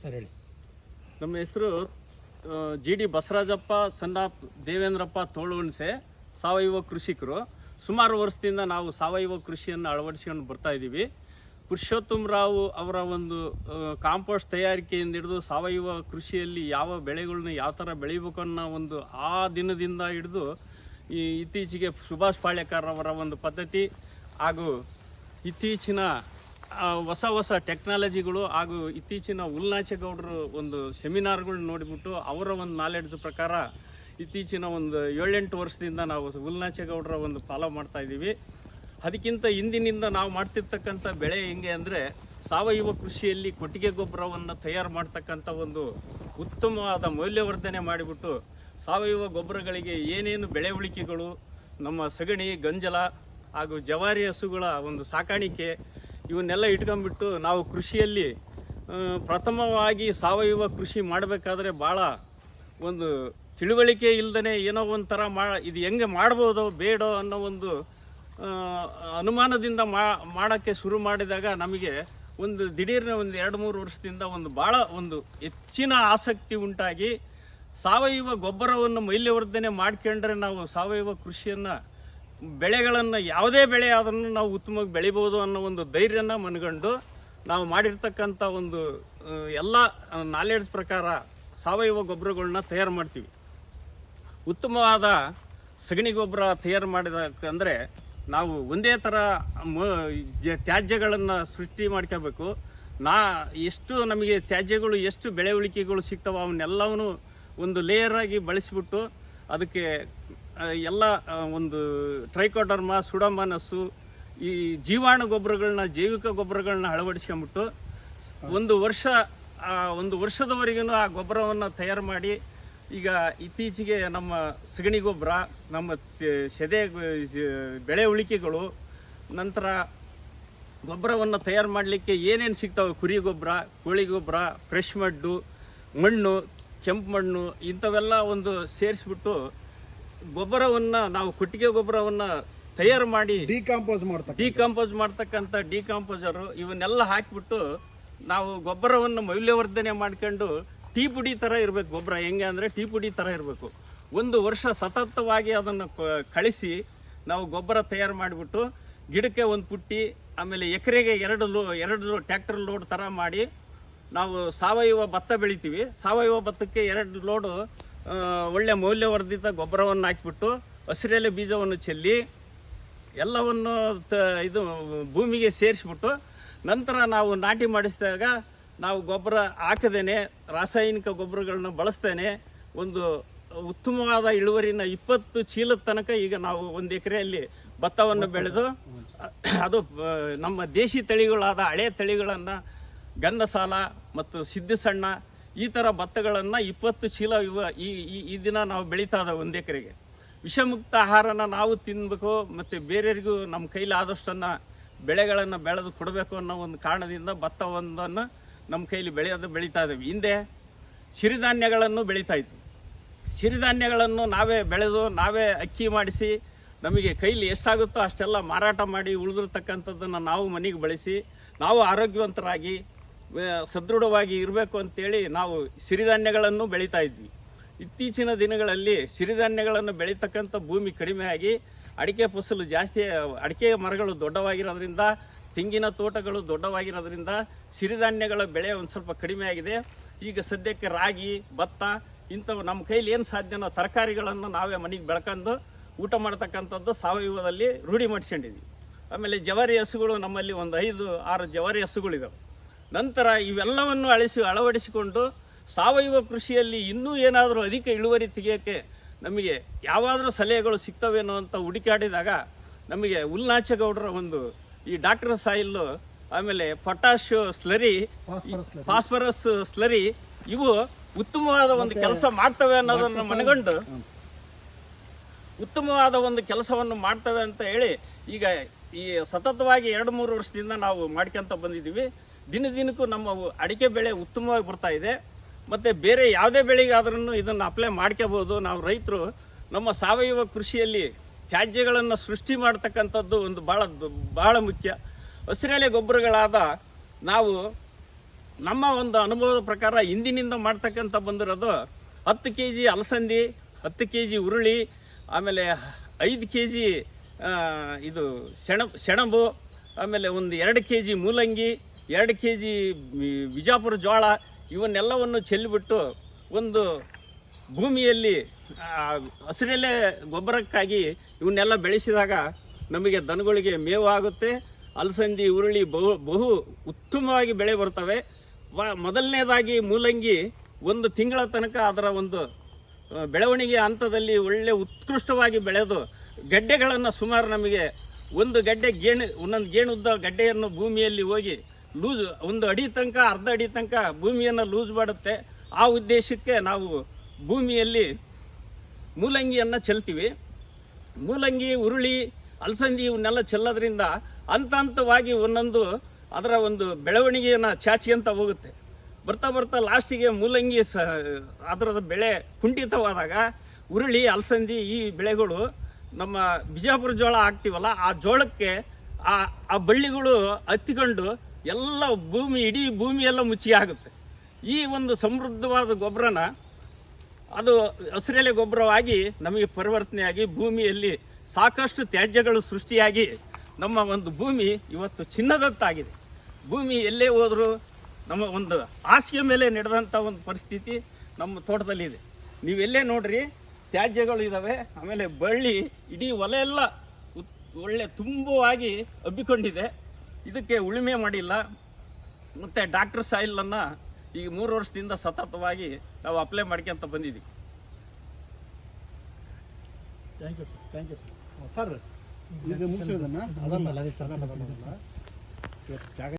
Sir, ಹೇಳಿ. ನಮ್ಮ ಹೆಸರು ಜಿ ಡಿ ಬಸವರಾಜಪ್ಪ ಸಣ್ಣ ದೇವೇಂದ್ರಪ್ಪ ತೋಳುಣಸೆ, ಸಾವಯವ ಕೃಷಿಕರು. ಸುಮಾರು ವರ್ಷದಿಂದ ನಾವು ಸಾವಯವ ಕೃಷಿಯನ್ನು ಅಳವಡಿಸಿಕೊಂಡು ಬರ್ತಾ ಇದ್ದೀವಿ. ರಾವ್ ಅವರ ಒಂದು ಕಾಂಪೋಸ್ಟ್ ತಯಾರಿಕೆಯಿಂದ ಹಿಡಿದು ಸಾವಯವ ಕೃಷಿಯಲ್ಲಿ ಯಾವ ಬೆಳೆಗಳನ್ನ ಯಾವ ಥರ ಬೆಳಿಬೇಕು ಅನ್ನೋ ಒಂದು ಆ ದಿನದಿಂದ ಹಿಡಿದು ಈ ಇತ್ತೀಚೆಗೆ ಸುಭಾಷ್ ಪಾಳ್ಯಕರ್ ಅವರ ಒಂದು ಪದ್ಧತಿ ಹಾಗೂ ಇತ್ತೀಚಿನ ಹೊಸ ಹೊಸ ಟೆಕ್ನಾಲಜಿಗಳು ಹಾಗೂ ಇತ್ತೀಚಿನ ಉಲ್ನಾಚೇಗೌಡರು ಒಂದು ಸೆಮಿನಾರ್ಗಳು ನೋಡಿಬಿಟ್ಟು ಅವರ ಒಂದು ನಾಲೆಡ್ಜ್ ಪ್ರಕಾರ ಇತ್ತೀಚಿನ ಒಂದು ಏಳೆಂಟು ವರ್ಷದಿಂದ ನಾವು ಉಲ್ನಾಚೇಗೌಡರ ಒಂದು ಫಾಲೋ ಮಾಡ್ತಾ ಇದ್ದೀವಿ. ಅದಕ್ಕಿಂತ ಹಿಂದಿನಿಂದ ನಾವು ಮಾಡ್ತಿರ್ತಕ್ಕಂಥ ಬೆಳೆ ಹೆಂಗೆ ಅಂದರೆ ಸಾವಯವ ಕೃಷಿಯಲ್ಲಿ ಕೊಟ್ಟಿಗೆ ಗೊಬ್ಬರವನ್ನು ತಯಾರು ಮಾಡ್ತಕ್ಕಂಥ ಒಂದು ಉತ್ತಮವಾದ ಮೌಲ್ಯವರ್ಧನೆ ಮಾಡಿಬಿಟ್ಟು ಸಾವಯವ ಗೊಬ್ಬರಗಳಿಗೆ ಏನೇನು ಬೆಳೆ ಉಳಿಕೆಗಳು, ನಮ್ಮ ಸಗಣಿ, ಗಂಜಲ ಹಾಗೂ ಜವಾರಿ ಹಸುಗಳ ಒಂದು ಸಾಕಾಣಿಕೆ ಇವನ್ನೆಲ್ಲ ಇಟ್ಕೊಂಡ್ಬಿಟ್ಟು ನಾವು ಕೃಷಿಯಲ್ಲಿ ಪ್ರಥಮವಾಗಿ ಸಾವಯವ ಕೃಷಿ ಮಾಡಬೇಕಾದ್ರೆ ಭಾಳ ಒಂದು ತಿಳುವಳಿಕೆ ಇಲ್ಲದೇ ಏನೋ ಒಂಥರ ಮಾ, ಇದು ಹೆಂಗೆ ಮಾಡ್ಬೋದು ಬೇಡೋ ಅನ್ನೋ ಒಂದು ಅನುಮಾನದಿಂದ ಮಾ, ಮಾಡೋಕ್ಕೆ ಶುರು ಮಾಡಿದಾಗ ನಮಗೆ ಒಂದು ದಿಢೀರ್ನ ಒಂದು ಎರಡು ಮೂರು ವರ್ಷದಿಂದ ಒಂದು ಭಾಳ ಒಂದು ಹೆಚ್ಚಿನ ಆಸಕ್ತಿ ಉಂಟಾಗಿ ಸಾವಯವ ಗೊಬ್ಬರವನ್ನು ಮೈಲ್ಯವರ್ಧನೆ ಮಾಡ್ಕೊಂಡ್ರೆ ನಾವು ಸಾವಯವ ಕೃಷಿಯನ್ನು ಬೆಳೆಗಳನ್ನು ಯಾವುದೇ ಬೆಳೆ ಆದ್ರೂ ನಾವು ಉತ್ತಮವಾಗಿ ಬೆಳಿಬೋದು ಅನ್ನೋ ಒಂದು ಧೈರ್ಯನ ಮನಗಂಡು ನಾವು ಮಾಡಿರ್ತಕ್ಕಂಥ ಒಂದು ಎಲ್ಲ ನಾಲೆಡ್ಜ್ ಪ್ರಕಾರ ಸಾವಯವ ಗೊಬ್ಬರಗಳನ್ನ ತಯಾರು ಮಾಡ್ತೀವಿ. ಉತ್ತಮವಾದ ಸಗಣಿ ಗೊಬ್ಬರ ತಯಾರು ಮಾಡಿದ ಅಂದರೆ ನಾವು ಒಂದೇ ಥರ ತ್ಯಾಜ್ಯಗಳನ್ನು ಸೃಷ್ಟಿ ಮಾಡ್ಕೋಬೇಕು. ನಾ, ಎಷ್ಟು ನಮಗೆ ತ್ಯಾಜ್ಯಗಳು, ಎಷ್ಟು ಬೆಳೆ ಉಳಿಕೆಗಳು ಸಿಗ್ತಾವ ಅವನ್ನೆಲ್ಲವೂ ಒಂದು ಲೇಯರಾಗಿ ಬಳಸಿಬಿಟ್ಟು ಅದಕ್ಕೆ ಎಲ್ಲ ಒಂದು ಟ್ರೈಕೋಡರ್ಮ ಸುಡಮನಸ್ಸು ಈ ಜೀವಾಣು ಗೊಬ್ಬರಗಳನ್ನ, ಜೈವಿಕ ಗೊಬ್ಬರಗಳನ್ನ ಅಳವಡಿಸ್ಕೊಂಬಿಟ್ಟು ಒಂದು ವರ್ಷ ಒಂದು ವರ್ಷದವರೆಗೂ ಆ ಗೊಬ್ಬರವನ್ನು ತಯಾರು ಮಾಡಿ, ಈಗ ಇತ್ತೀಚೆಗೆ ನಮ್ಮ ಸಗಣಿ ಗೊಬ್ಬರ, ನಮ್ಮ ಸೆದೆ ಬೆಳೆ ಉಳಿಕೆಗಳು, ನಂತರ ಗೊಬ್ಬರವನ್ನು ತಯಾರು ಮಾಡಲಿಕ್ಕೆ ಏನೇನು ಸಿಗ್ತಾವೆ? ಕುರಿ ಗೊಬ್ಬರ, ಕೋಳಿ ಗೊಬ್ಬರ ಫ್ರೆಶ್ ಮಡ್ಡು, ಮಣ್ಣು, ಕೆಂಪು ಮಣ್ಣು, ಇಂಥವೆಲ್ಲ ಒಂದು ಸೇರಿಸ್ಬಿಟ್ಟು ಗೊಬ್ಬರವನ್ನು ನಾವು ಕೊಟ್ಟಿಗೆ ಗೊಬ್ಬರವನ್ನು ತಯಾರು ಮಾಡಿ ಡಿಕಾಂಪೋಸ್ ಮಾಡ್ತಾ ಡಿಕಾಂಪೋಸ್ ಮಾಡ್ತಕ್ಕಂಥ ಡಿಕಾಂಪೋಸರು ಇವನ್ನೆಲ್ಲ ಹಾಕಿಬಿಟ್ಟು ನಾವು ಗೊಬ್ಬರವನ್ನು ಮೌಲ್ಯವರ್ಧನೆ ಮಾಡ್ಕೊಂಡು ಟೀ ಪುಡಿ ಥರ ಇರಬೇಕು ಗೊಬ್ಬರ. ಹೆಂಗೆ ಅಂದರೆ ಟೀ ಪುಡಿ ಥರ ಇರಬೇಕು. ಒಂದು ವರ್ಷ ಸತತವಾಗಿ ಅದನ್ನು ಕ- ಕಳಿಸಿ ನಾವು ಗೊಬ್ಬರ ತಯಾರು ಮಾಡಿಬಿಟ್ಟು ಗಿಡಕ್ಕೆ ಒಂದು ಪುಟ್ಟಿ ಆಮೇಲೆ ಎಕರೆಗೆ ಎರಡು ಲೋ ಎರಡು ಟ್ಯಾಕ್ಟರ್ ಲೋಡ್ ಥರ ಮಾಡಿ ನಾವು ಸಾವಯವ ಭತ್ತ ಬೆಳಿತೀವಿ. ಸಾವಯವ ಭತ್ತಕ್ಕೆ ಎರಡು ಲೋಡು ಆ, ಒಳ್ಳೆ ಮೌಲ್ಯವರ್ಧಿತ ಗೊಬ್ಬರವನ್ನು ಹಾಕಿಬಿಟ್ಟು ಹಸಿರೆಲೆ ಬೀಜವನ್ನು ಚೆಲ್ಲಿ ಎಲ್ಲವನ್ನು ತ ಇದು ಭೂಮಿಗೆ ಸೇರಿಸ್ಬಿಟ್ಟು ನಂತರ ನಾವು ನಾಟಿ ಮಾಡಿಸಿದಾಗ ನಾವು ಗೊಬ್ಬರ ಹಾಕದೇನೆ ರಾಸಾಯನಿಕ ಗೊಬ್ಬರಗಳನ್ನ ಬಳಸ್ತೇನೆ. ಒಂದು ಉತ್ತಮವಾದ ಇಳುವರಿನ ಇಪ್ಪತ್ತು ಚೀಲದ ತನಕ ಈಗ ನಾವು ಒಂದು ಎಕರೆಯಲ್ಲಿ ಭತ್ತವನ್ನು ಬೆಳೆದು ಅದು ನಮ್ಮ ದೇಶಿ ತಳಿಗಳಾದ ಹಳೆ ತಳಿಗಳನ್ನು ಗಂಧಸಾಲ ಮತ್ತು ಸಿದ್ಧಸಣ್ಣ ಈ ಥರ ಭತ್ತಗಳನ್ನು ಇಪ್ಪತ್ತು ಚೀಲ ಇವ ಈ ಈ- ದಿನ ನಾವು ಬೆಳೀತಾ ಇದ್ದಾವೆ ಒಂದು ಎಕರೆಗೆ. ವಿಷಮುಕ್ತ ಆಹಾರನ ನಾವು ತಿನ್ನಬೇಕು ಮತ್ತು ಬೇರೆಯವರಿಗೂ ನಮ್ಮ ಕೈಲಿ ಆದಷ್ಟನ್ನು ಬೆಳೆಗಳನ್ನು ಬೆಳೆದು ಕೊಡಬೇಕು ಅನ್ನೋ ಒಂದು ಕಾರಣದಿಂದ ಭತ್ತವೊಂದನ್ನು ನಮ್ಮ ಕೈಲಿ ಬೆಳೆಯೋದು ಬೆಳೀತಾ ಇದ್ದೀವಿ. ಹಿಂದೆ ಸಿರಿಧಾನ್ಯಗಳನ್ನು ಬೆಳೀತಾ ಇತ್ತು ಸಿರಿಧಾನ್ಯಗಳನ್ನು ನಾವೇ ಬೆಳೆದು ನಾವೇ ಅಕ್ಕಿ ಮಾಡಿಸಿ ನಮಗೆ ಕೈಲಿ ಎಷ್ಟಾಗುತ್ತೋ ಅಷ್ಟೆಲ್ಲ ಮಾರಾಟ ಮಾಡಿ ಉಳಿದಿರ್ತಕ್ಕಂಥದ್ದನ್ನು ನಾವು ಮನೆಗೆ ಬಳಸಿ ನಾವು ಆರೋಗ್ಯವಂತರಾಗಿ ಸದೃಢವಾಗಿ ಇರಬೇಕು ಅಂತೇಳಿ ನಾವು ಸಿರಿಧಾನ್ಯಗಳನ್ನು ಬೆಳೀತಾ ಇದ್ವಿ. ಇತ್ತೀಚಿನ ದಿನಗಳಲ್ಲಿ ಸಿರಿಧಾನ್ಯಗಳನ್ನು ಬೆಳೀತಕ್ಕಂಥ ಭೂಮಿ ಕಡಿಮೆ ಆಗಿ ಅಡಿಕೆ ಫಸಲು ಜಾಸ್ತಿ, ಅಡಿಕೆ ಮರಗಳು ದೊಡ್ಡವಾಗಿರೋದ್ರಿಂದ, ತೆಂಗಿನ ತೋಟಗಳು ದೊಡ್ಡವಾಗಿರೋದ್ರಿಂದ ಸಿರಿಧಾನ್ಯಗಳ ಬೆಳೆ ಒಂದು ಸ್ವಲ್ಪ ಕಡಿಮೆಯಾಗಿದೆ ಈಗ ಸದ್ಯಕ್ಕೆ ರಾಗಿ, ಭತ್ತ ಇಂಥವು ನಮ್ಮ ಕೈಲಿ ಏನು ಸಾಧ್ಯನೋ ತರಕಾರಿಗಳನ್ನು ನಾವೇ ಮನೆಗೆ ಬೆಳ್ಕೊಂಡು ಊಟ ಮಾಡ್ತಕ್ಕಂಥದ್ದು ಸಾವಯವದಲ್ಲಿ ರೂಢಿ ಮಾಡಿಸ್ಕೊಂಡಿದ್ವಿ. ಆಮೇಲೆ ಜವಾರಿ ಹಸುಗಳು ನಮ್ಮಲ್ಲಿ ಒಂದು ಐದು, ಆರು ಜವಾರಿ ಹಸುಗಳಿದಾವೆ. ನಂತರ ಇವೆಲ್ಲವನ್ನು ಅಳಿಸಿ ಅಳವಡಿಸಿಕೊಂಡು ಸಾವಯವ ಕೃಷಿಯಲ್ಲಿ ಇನ್ನೂ ಏನಾದರೂ ಅಧಿಕ ಇಳುವರಿ ತೆಗೆಯೋಕ್ಕೆ ನಮಗೆ ಯಾವಾದರೂ ಸಲಹೆಗಳು ಸಿಗ್ತವೇನೋ ಅಂತ ಹುಡುಕಾಡಿದಾಗ ನಮಗೆ ಉಲ್ನಾಚಗೌಡರ ಒಂದು ಈ ಡಾಕ್ಟರ್ ಸಾಯಿಲ್ಲು ಆಮೇಲೆ ಪೊಟ್ಯಾಶ್ ಸ್ಲರಿ ಫಾಸ್ಫರಸ್ ಸ್ಲರಿ. ಇವು ಉತ್ತಮವಾದ ಒಂದು ಕೆಲಸ ಮಾಡ್ತವೆ ಅನ್ನೋದನ್ನು ಮನಗಂಡು ಉತ್ತಮವಾದ ಒಂದು ಕೆಲಸವನ್ನು ಮಾಡ್ತವೆ ಅಂತ ಹೇಳಿ ಈಗ ಈ ಸತತವಾಗಿ ಎರಡು ಮೂರು ವರ್ಷದಿಂದ ನಾವು ಮಾಡ್ಕೊಂತ ಬಂದಿದ್ದೀವಿ. ದಿನ ದಿನಕ್ಕೂ ನಮ್ಮ ಅಡಿಕೆ ಬೆಳೆ ಉತ್ತಮವಾಗಿ ಬರ್ತಾ ಇದೆ. ಮತ್ತು ಬೇರೆ ಯಾವುದೇ ಬೆಳೆಗಾದ್ರೂ ಇದನ್ನು ಅಪ್ಲೈ ಮಾಡ್ಕೋಬೋದು. ನಾವು ರೈತರು ನಮ್ಮ ಸಾವಯವ ಕೃಷಿಯಲ್ಲಿ ತ್ಯಾಜ್ಯಗಳನ್ನು ಸೃಷ್ಟಿ ಮಾಡ್ತಕ್ಕಂಥದ್ದು ಒಂದು ಭಾಳ ಭಾಳ ಮುಖ್ಯ. ಹಸಿರೆಲೆ ಗೊಬ್ಬರಗಳಾದ ನಾವು ನಮ್ಮ ಒಂದು ಅನುಭವದ ಪ್ರಕಾರ ಹಿಂದಿನಿಂದ ಮಾಡ್ತಕ್ಕಂಥ ಬಂದಿರೋದು ಹತ್ತು ಕೆ ಜಿ ಅಲಸಂದಿ, ಹತ್ತು ಕೆ ಜಿ ಉರುಳಿ, ಆಮೇಲೆ ಐದು ಕೆ ಜಿ ಇದು ಸೆಣ ಸೆಣಬು, ಆಮೇಲೆ ಒಂದು ಎರಡು ಕೆ ಜಿ ಮೂಲಂಗಿ ಎರಡು ಕೆ ಜಿ ಬಿಜಾಪುರ ಜೋಳ ಇವನ್ನೆಲ್ಲವನ್ನು ಚೆಲ್ಲಿಬಿಟ್ಟು ಒಂದು ಭೂಮಿಯಲ್ಲಿ ಹಸಿರಲ್ಲೇ ಹಸಿರೆಲೆ ಗೊಬ್ಬರಕ್ಕಾಗಿ ಇವನ್ನೆಲ್ಲ ಬೆಳೆಸಿದಾಗ ನಮಗೆ ದನಗಳಿಗೆ ಮೇವು ಆಗುತ್ತೆ, ಅಲಸಂದಿ, ಉರುಳಿ ಬಹು ಬಹು ಉತ್ತಮವಾಗಿ ಬೆಳೆ ಬರ್ತವೆ. ಮೊದಲನೇದಾಗಿ ಮೂಲಂಗಿ ಒಂದು ತಿಂಗಳ ತನಕ ಅದರ ಒಂದು ಬೆಳವಣಿಗೆ ಹಂತದಲ್ಲಿ ಒಳ್ಳೆ ಉತ್ಕೃಷ್ಟವಾಗಿ ಬೆಳೆದು ಗಡ್ಡೆಗಳನ್ನು ಸುಮಾರು ನಮಗೆ ಒಂದು ಗಡ್ಡೆ ಗೇಣು, ಒಂದೊಂದು ಗೇಣುದ್ದ ಗಡ್ಡೆಯನ್ನು ಭೂಮಿಯಲ್ಲಿ ಹೋಗಿ ಲೂಸ್ ಒಂದು ಅಡಿ ತನಕ, ಅರ್ಧ ಅಡಿ ತನಕ ಭೂಮಿಯನ್ನು ಲೂಸ್ ಮಾಡುತ್ತೆ. ಆ ಉದ್ದೇಶಕ್ಕೆ ನಾವು ಭೂಮಿಯಲ್ಲಿ ಮೂಲಂಗಿಯನ್ನು ಚೆಲ್ತೀವಿ. ಮೂಲಂಗಿ, ಉರುಳಿ, ಅಲಸಂದಿ ಇವನ್ನೆಲ್ಲ ಚೆಲ್ಲೋದ್ರಿಂದ ಹಂತ ಹಂತವಾಗಿ ಒಂದೊಂದು ಅದರ ಒಂದು ಬೆಳವಣಿಗೆಯನ್ನು ಚಾಚಿಯಂತ ಹೋಗುತ್ತೆ. ಬರ್ತಾ ಬರ್ತಾ ಲಾಸ್ಟಿಗೆ ಮೂಲಂಗಿ ಸ, ಅದರದ ಬೆಳೆ ಕುಂಠಿತವಾದಾಗ ಉರುಳಿ, ಅಲಸಂದಿ ಈ ಬೆಳೆಗಳು ನಮ್ಮ ಬಿಜಾಪುರ ಜೋಳ ಹಾಕ್ತೀವಲ್ಲ, ಆ ಜೋಳಕ್ಕೆ ಆ ಆ ಬಳ್ಳಿಗಳು ಹತ್ತಿಕೊಂಡು ಎಲ್ಲ ಭೂಮಿ, ಇಡೀ ಭೂಮಿ ಎಲ್ಲ ಮುಚ್ಚಿ ಆಗುತ್ತೆ. ಈ ಒಂದು ಸಮೃದ್ಧವಾದ ಗೊಬ್ಬರನ ಅದು ಹಸಿರೆಲೆ ಗೊಬ್ಬರವಾಗಿ ನಮಗೆ ಪರಿವರ್ತನೆಯಾಗಿ ಭೂಮಿಯಲ್ಲಿ ಸಾಕಷ್ಟು ತ್ಯಾಜ್ಯಗಳು ಸೃಷ್ಟಿಯಾಗಿ ನಮ್ಮ ಒಂದು ಭೂಮಿ ಇವತ್ತು ಚಿನ್ನದಂತಾಗಿದೆ. ಭೂಮಿ ಎಲ್ಲೇ ಹೋದರೂ ನಮ್ಮ ಒಂದು ಹಾಸಿಗೆ ಮೇಲೆ ನಡೆದಂಥ ಒಂದು ಪರಿಸ್ಥಿತಿ ನಮ್ಮ ತೋಟದಲ್ಲಿದೆ ನೀವೆಲ್ಲೇ ನೋಡ್ರಿ, ತ್ಯಾಜ್ಯಗಳು ಇದ್ದಾವೆ ಆಮೇಲೆ ಬಳ್ಳಿ, ಇಡೀ ಹೊಲ ಎಲ್ಲ ಒಳ್ಳೆ ತುಂಬವಾಗಿ ಹಬ್ಬಿಕೊಂಡಿದೆ. ಇದಕ್ಕೆ ಉಳುಮೆ ಮಾಡಿಲ್ಲ. ಮತ್ತು ಡಾಕ್ಟರ್ ಸಾಯಿಲನ್ನು ಈಗ ಮೂರು ವರ್ಷದಿಂದ ಸತತವಾಗಿ ನಾವು ಅಪ್ಲೈ ಮಾಡ್ಕೊಂತ ಬಂದಿದ್ದೀವಿ thank you sir thank you sir sir ಇದು ಮುಗಿಸೋದನ್ನ ಅದಲ್ಲ ಇವತ್ತು ಜಾಗ